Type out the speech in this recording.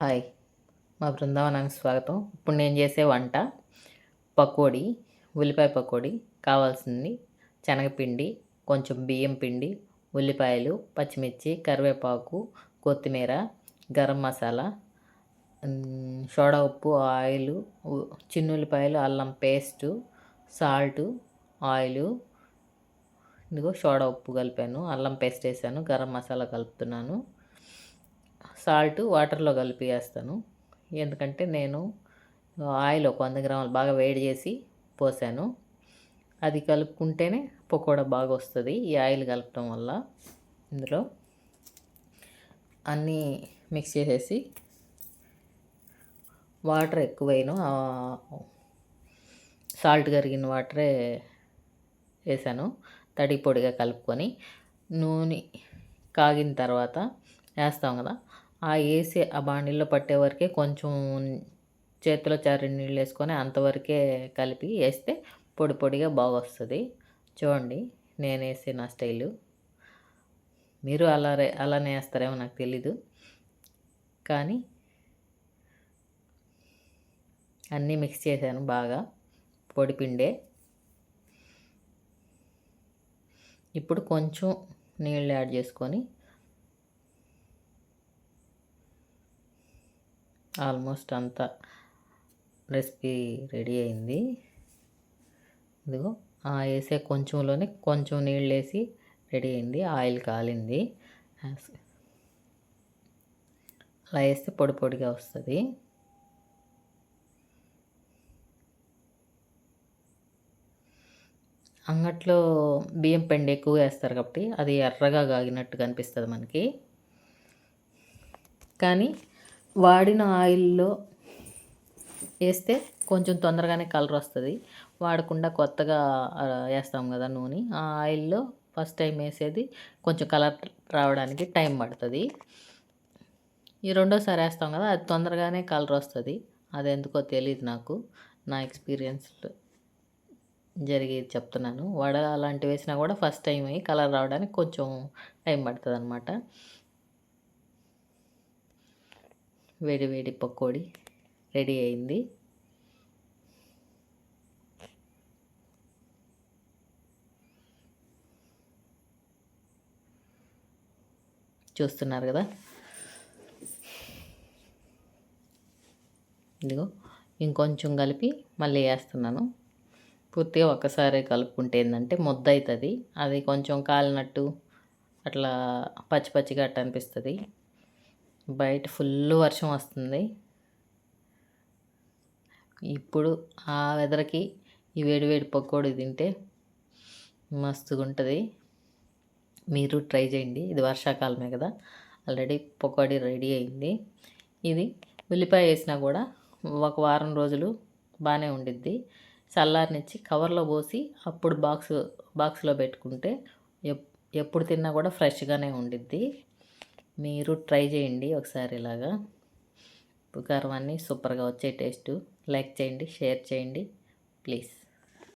Hi మా బృందావనానికి స్వాగతం. ఇప్పుడు నేను చేసే వంట పకోడీ ఉల్లిపాయ పకోడీ కావాల్సింది శనగపిండి కొంచెం బియ్యం పిండి ఉల్లిపాయలు పచ్చిమిర్చి కరివేపాకు కొత్తిమీర గరం మసాలా సోడా ఉప్పు ఆయిల్ చిన్నుల్లిపాయలు అల్లం పేస్టు సాల్టు ఆయిలు ఇదిగో సోడా ఉప్పు కలిపాను అల్లం పేస్ట్ వేసాను గరం మసాలా కలుపుతున్నాను. సాల్ట్ వాటర్లో కలిపి వేస్తాను ఎందుకంటే నేను ఆయిల్ ఒక వంద గ్రాములు బాగా వేడి చేసి పోసాను. అది కలుపుకుంటేనే పకోడా బాగా వస్తుంది ఈ ఆయిల్ కలపటం వల్ల. ఇందులో అన్నీ మిక్స్ చేసేసి వాటర్ ఎక్కువైన సాల్ట్ కరిగిన వాటరే వేసాను. తడి పొడిగా కలుపుకొని నూనె కాగిన తర్వాత వేస్తాం కదా ఆ వేసి ఆ బాండిల్లో పట్టే వరకే కొంచెం చేతిలో చారి నీళ్ళు వేసుకొని అంతవరకే కలిపి వేస్తే పొడి పొడిగా బాగా వస్తుంది చూడండి నేను వేసే నా స్టైలు. మీరు అలా అలానే వేస్తారేమో నాకు తెలీదు. కానీ అన్నీ మిక్స్ చేశాను బాగా. పొడి పిండే. ఇప్పుడు కొంచెం నీళ్ళు యాడ్ చేసుకొని ఆల్మోస్ట్ అంతా రెసిపీ రెడీ అయింది. ఇదిగో వేసే కొంచెంలోనే కొంచెం నీళ్ళు వేసి రెడీ అయింది. ఆయిల్ కాలింది. అలా వేస్తే పొడి పొడిగా వస్తుంది. అంగట్లో బియ్యం పిండి ఎక్కువ వేస్తారు కాబట్టి అది ఎర్రగా కాగినట్టు కనిపిస్తుంది మనకి. కానీ వాడిన ఆయిల్లో వేస్తే కొంచెం తొందరగానే కలర్ వస్తుంది. వాడకుండా కొత్తగా వేస్తాం కదా నూనె. ఆ ఆయిల్లో ఫస్ట్ టైం వేసేది కొంచెం కలర్ రావడానికి టైం పడుతుంది. ఈ రెండోసారి వేస్తాం కదా అది తొందరగానే కలర్ వస్తుంది. అది ఎందుకో తెలియదు నాకు. నా ఎక్స్పీరియన్స్ జరిగేది చెప్తున్నాను. వడ అలాంటివి వేసినా కూడా ఫస్ట్ టైం అయ్యి కలర్ రావడానికి కొంచెం టైం పడుతుంది అనమాట వేడి వేడి పకోడీ రెడీ అయింది. చూస్తున్నారు కదా? ఇదిగో ఇంకొంచెం కలిపి మళ్ళీ వేస్తున్నాను. పూర్తిగా ఒక్కసారి కలుపుకుంటే ఏంటంటే ముద్ద అవుతుంది అది కొంచెం కాలినట్టు అట్లా పచ్చి పచ్చిగా అట్ట అనిపిస్తుంది. బయట ఫుల్ వర్షం వస్తుంది. ఇప్పుడు ఆ వెదర్కి ఈ వేడి వేడి పకోడీ తింటే మస్తుగా ఉంటుంది మీరు ట్రై చేయండి. ఇది వర్షాకాలమే కదా. ఆల్రెడీ పకోడీ రెడీ అయింది. ఇది ఉల్లిపాయ వేసినా కూడా ఒక వారం రోజులు బాగానే ఉండిద్ది. చల్లారినిచ్చి కవర్లో పోసి అప్పుడు బాక్స్ బాక్స్లో పెట్టుకుంటే ఎప్పుడు తిన్నా కూడా ఫ్రెష్గానే ఉండిద్ది. మీరు ట్రై చేయండి ఒకసారి ఇలాగా. ఉప్పు కారం అన్నీ సూపర్గా వచ్చే టేస్ట్. లైక్ చేయండి షేర్ చేయండి. ప్లీజ్.